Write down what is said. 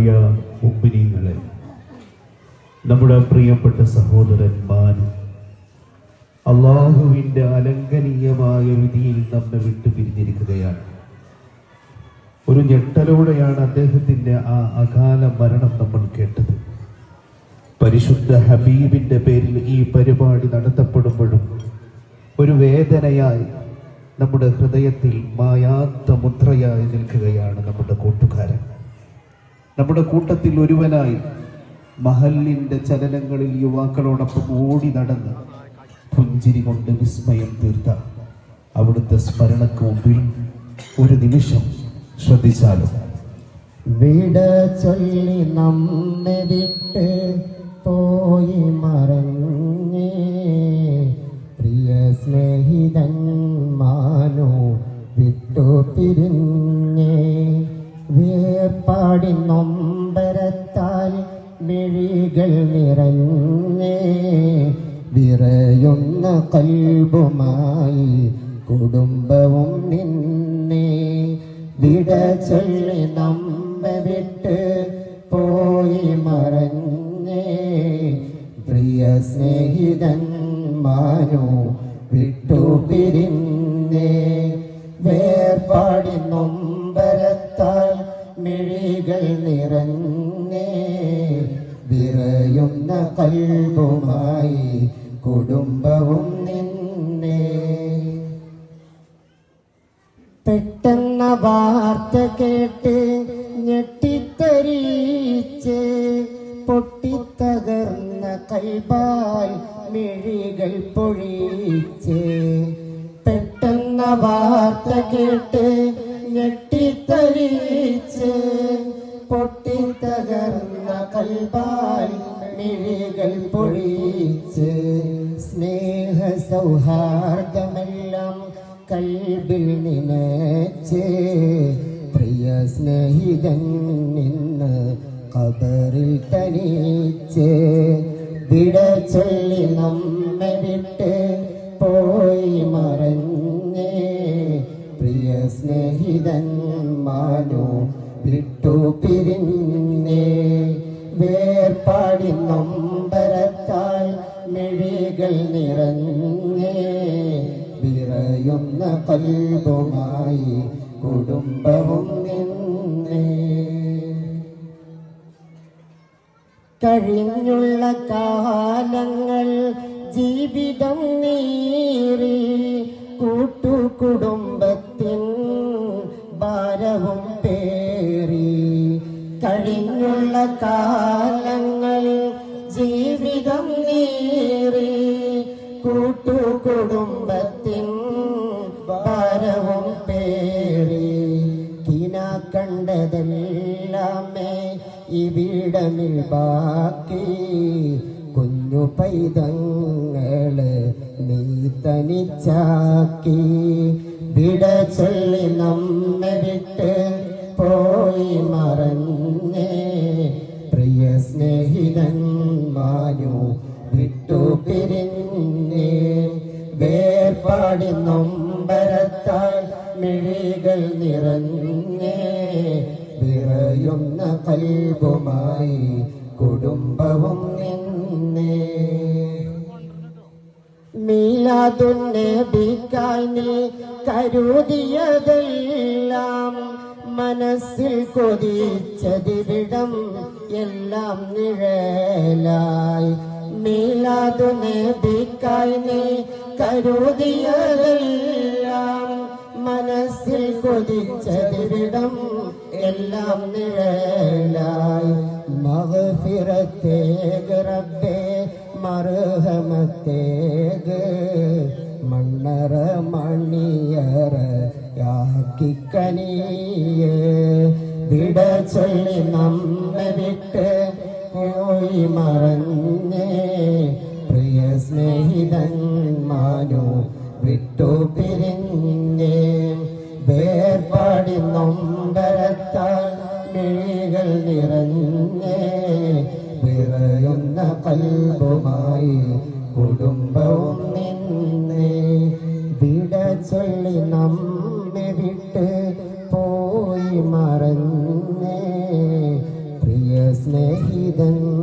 പ്രിയ ഉമ്മിനികളെ നമ്മുടെ പ്രിയപ്പെട്ട സഹോദരന്മാർ അള്ളാഹുവിന്റെ അലംഘനീയമായ വിധിയിൽ നമ്മെ വിട്ടുപിരിഞ്ഞിരിക്കുകയാണ് ഒരു ഞെട്ടലോടെയാണ് അദ്ദേഹത്തിന്റെ ആ അകാല മരണം നമ്മൾ കേട്ടത്. പരിശുദ്ധ ഹബീബിന്റെ പേരിൽ ഈ പരിപാടി നടത്തപ്പെടുമ്പോഴും ഒരു വേദനയായി നമ്മുടെ ഹൃദയത്തിൽ മായാത്ത മുദ്രയായി നിൽക്കുകയാണ് നമ്മുടെ കൂട്ടുകാരൻ. നമ്മുടെ കൂട്ടത്തിൽ ഒരുവനായി മഹലിന്റെ ചലനങ്ങളിൽ യുവാക്കളോടൊപ്പം ഓടി നടന്ന് പുഞ്ചിരി കൊണ്ട് വിസ്മയം തീർത്ത. അവിടുത്തെ സ്മരണക്ക് മുമ്പിൽ ഒരു നിമിഷം ശ്രദ്ധിച്ചാലും? വിട ചൊല്ലി നമ്മെ വിട്ട് പോയി പ്രിയ സ്നേഹിതൻ മാനോ വിട്ടു പിരിഞ്ഞേ വേർപാടി നൊമ്പരത്താൽ മിഴികൾ നിറഞ്ഞേ. വിറയുന്ന കൽബുമായി കുടുംബവും നിന്നേ. വിട ചൊല്ലി നമ്മ വിട്ട് കൽബുമായി കുടുംബവും നിന്നേ. പെട്ടെന്ന വാർത്ത കേട്ട് ഞെട്ടിത്തരീച്ച് പൊട്ടിത്തകർന്ന കൈബാൽ മിഴികൾ പൊഴിച്ച് പെട്ടെന്ന വാർത്ത കേട്ട് ഞെട്ടിത്തരീച്ച് പൊട്ടിത്തകർന്ന കൽബാൽ മിഴികൾ പൊഴിച്ച് സ്നേഹ സൗഹാർദ്ദമെല്ലാം കൽബിൽ നിനച്ച് പ്രിയ സ്നേഹിതൻ നിന്ന് കബറിൽ തനിച്ച് വിട ചൊല്ലി നമ്മെ വിട്ട് പോയി മറഞ്ഞേ. പ്രിയ സ്നേഹിതൻ മാനോ വിട്ടു പിരിഞ്ഞേ. വേർപാടി നൊമ്പരത്താൽ മിഴികൾ നിറഞ്ഞേ. വിറയുന്ന കൽബുമായി കുടുംബവും നിന്നേ. കഴിഞ്ഞുള്ള കാലങ്ങൾ ജീവിതം നീറി ജീവിതം നേറി കൂട്ടുകുടുംബത്തിൻ ഭാരവും പേറി. കിന കണ്ടതെല്ലാമേ ഇവിടമിൽ ബാക്കി. കുഞ്ഞു പൈതങ്ങൾ നീ തനിച്ചാക്കി. വിട ചൊല്ലി നമ്മെ വിട്ട് സ്നേഹിതൻ മാനു വിട്ടു പിരിഞ്ഞേ. വേർപാടി നൊമ്പരത്താൽ മിഴികൾ നിറഞ്ഞേ. വിറയുന്ന കൽബുമായി കുടുംബവും നിന്നേ. മീലാതുന്നബിക്കായി നീ കരുതിയതെല്ലാം മനസ്സിൽ കൊതിച്ചതിവിടം എല്ലാം നിഴലായി. മീലാതുന്നബിക്കായി നീ കരുതിയതെല്ലാം മനസ്സിൽ കൊതിച്ചതിവിടം എല്ലാം നിഴലായി. മകഫിറത്തേക് റബ്ബേ മറുഹമത്തേക് മണ്ണറ മണിയറ യാക്കിക്കനിയേ വിട ചൊല്ലി നമ്മെ വിട്ട് പോയി മറഞ്ഞേ പ്രിയ സ്നേഹിതൻ മാനു വിട്ടു പിരിഞ്ഞേ വേർപാടി നൊമ്പരത്താൽ സ്നേഹിതൻ